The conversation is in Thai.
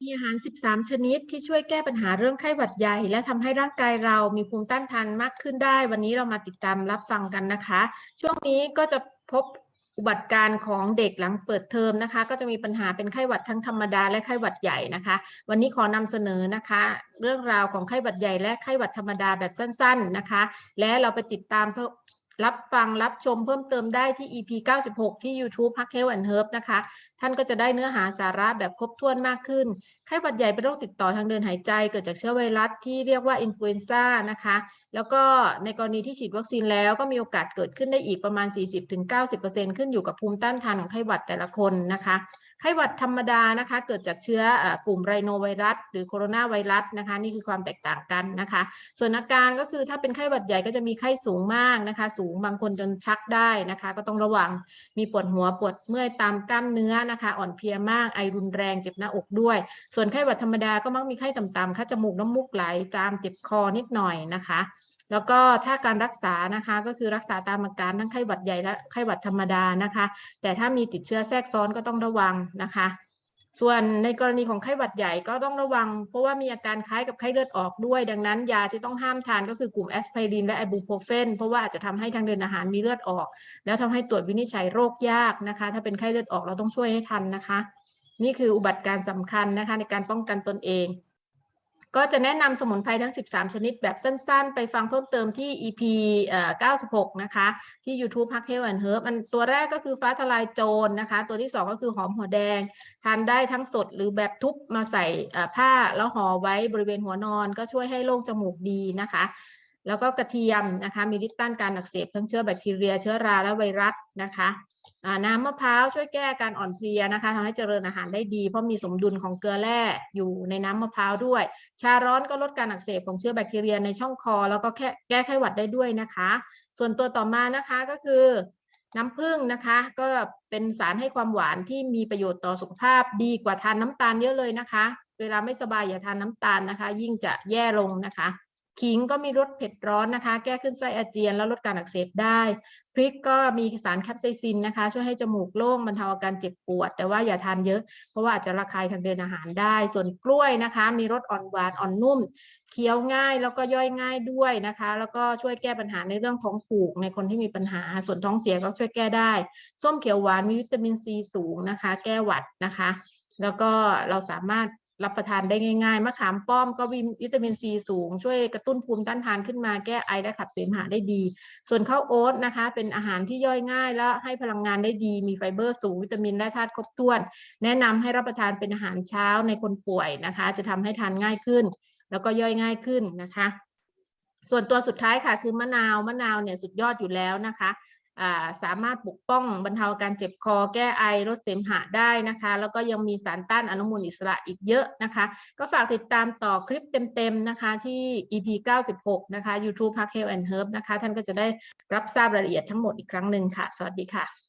มีอาหาร 13 ชนิดที่ช่วยแก้ปัญหาเรื่องไข้หวัดใหญ่ และทำให้ร่างกายเรามีภูมิต้านทานมากขึ้นได้ วันนี้เรามาติดตามรับฟังกันนะคะ ช่วงนี้ก็จะพบอุบัติการณ์ของเด็กหลังเปิดเทอมนะคะ ก็จะมีปัญหาเป็นไข้หวัดทั้งธรรมดาและไข้หวัดใหญ่นะคะ วันนี้ขอนำเสนอนะคะ เรื่องราวของไข้หวัดใหญ่และไข้หวัดธรรมดาแบบสั้น ๆนะคะ และเราไปติดตามเพื่อ รับฟังรับชมเพิ่มเติมได้ที่ EP 96 ที่ YouTube Park Health and Herb นะคะ ท่านก็จะได้เนื้อหาสาระแบบครบถ้วนมากขึ้น ไข้หวัดใหญ่เป็นโรคติดต่อทางเดินหายใจ เกิดจากเชื้อไวรัสที่เรียกว่าอินฟลูเอนซ่านะคะ แล้วก็ในกรณีที่ฉีดวัคซีนแล้วก็มีโอกาสเกิดขึ้นได้อีกประมาณ 40-90%ขึ้นอยู่กับภูมิต้านทานของไข้หวัดแต่ละคนนะคะไข้หวัดธรรมดานะคะ เกิดจากเชื้อกลุ่มไรโนไวรัส หรือโคโรนาไวรัสนะคะ นี่คือความแตกต่างกันนะคะ ส่วนอาการก็คือถ้าเป็นไข้หวัดใหญ่ก็จะมีไข้สูงมากนะคะสูงบางคนจนชักได้นะคะ ก็ต้องระวังมีปวดหัวปวดเมื่อยตามกล้ามเนื้อนะคะ อ่อนเพลียมากไอรุนแรงเจ็บหน้าอกด้วย ส่วนไข้หวัดธรรมดาก็มักมีไข้ต่ำๆคัดจมูกน้ำมูกไหลจามเจ็บคอนิดหน่อยนะคะแล้วก็ถ้าการรักษานะคะก็คือรักษาตามอาการทั้งไข้หวัดใหญ่และไข้หวัดธรรมดานะคะ แต่ถ้ามีติดเชื้อแทรกซ้อนก็ต้องระวังนะคะ ส่วนในกรณีของไข้หวัดใหญ่ก็ต้องระวัง เพราะว่ามีอาการคล้ายกับไข้เลือดออกด้วย ดังนั้นยาที่ต้องห้ามทานก็คือกลุ่มแอสไพรินและไอบูโพรเฟนเพราะว่าอาจจะทำให้ทางเดินอาหารมีเลือดออก แล้วทำให้ตรวจวินิจฉัยโรคยากนะคะ ถ้าเป็นไข้เลือดออกเราต้องช่วยให้ทันนะคะ นี่คืออุบัติการณ์สำคัญนะคะในการป้องกันตนเอง ก็จะแนะนำสมุนไพรทั้ง 13 ชนิดแบบสั้นๆ ไปฟังเพิ่มเติมที่ EP เอ่อ96 นะคะ ที่ YouTube Park Health and Herb อันตัวแรกก็คือฟ้าทลายโจรนะคะ ตัวที่ 2 ก็คือหอมหัวแดง ทานได้ทั้งสดหรือแบบทุบมาใส่เอ่อผ้าแล้วห่อไว้บริเวณหัวนอนก็ช่วยให้โล่งจมูกดีนะคะ แล้วก็กระเทียมนะคะมีฤทธิ์ต้านการอักเสบทั้งเชื้อแบคทีเรีย เชื้อราและไวรัสนะคะน้ำมะพร้าวช่วยแก้การอ่อนเพลียนะคะทำให้เจริญอาหารได้ดีเพราะมีสมดุลของเกลือแร่อยู่ในน้ำมะพร้าวด้วย ชาร้อนก็ลดการอักเสบของเชื้อแบคทีเรียในช่องคอ แล้วก็แค่แก้ไข้หวัดได้ด้วยนะคะ ส่วนตัวต่อมานะคะก็คือน้ำผึ้งนะคะก็เป็นสารให้ความหวานที่มีประโยชน์ต่อสุขภาพดีกว่าทานน้ำตาลเยอะเลยนะคะ เวลาไม่สบายอย่าทานน้ำตาลนะคะ ยิ่งจะแย่ลงนะคะ ขิงก็มีรสเผ็ดร้อนนะคะ แก้ขึ้นไส้อาเจียน แล้วลดการอักเสบได้ พริกก็มีสารแคปไซซินนะคะ ช่วยให้จมูกโล่งบรรเทาอาการเจ็บปวด แต่ว่าอย่าทานเยอะ เพราะว่าอาจจะระคายทางเดินอาหารได้ ส่วนกล้วยนะคะ มีรสอ่อนหวานอ่อนนุ่ม เคี้ยวง่ายแล้วก็ย่อยง่ายด้วยนะคะ แล้วก็ช่วยแก้ปัญหาในเรื่องท้องผูกในคนที่มีปัญหา ส่วนท้องเสียก็ช่วยแก้ได้ ส้มเขียวหวานมีวิตามินซีสูงนะคะ แก้หวัดนะคะ แล้วก็เราสามารถ รับประทานได้ง่ายๆ มะขามป้อมก็วิตามินซีสูง ช่วยกระตุ้นภูมิต้านทานขึ้นมาแก้ไอและขับเสมหะได้ดี ส่วนข้าวโอ๊ตนะคะ เป็นอาหารที่ย่อยง่ายและให้พลังงานได้ดี มีไฟเบอร์สูงวิตามินและธาตุครบถ้วน แนะนำให้รับประทานเป็นอาหารเช้าในคนป่วยนะคะ จะทำให้ทานง่ายขึ้น แล้วก็ย่อยง่ายขึ้นนะคะ ส่วนตัวสุดท้ายค่ะคือมะนาวมะนาวเนี่ยสุดยอดอยู่แล้วนะคะ สามารถปกป้องบรรเทาการเจ็บคอแก้ไอลดเสมหะได้นะคะ แล้วก็ยังมีสารต้านอนุมูลอิสระอีกเยอะนะคะ ก็ฝากติดตามต่อคลิปเต็มๆนะคะที่ EP 96 นะคะ YouTube Park Health and Herb นะคะ ท่านก็จะได้รับทราบรายละเอียดทั้งหมดอีกครั้งหนึ่งค่ะ สวัสดีค่ะ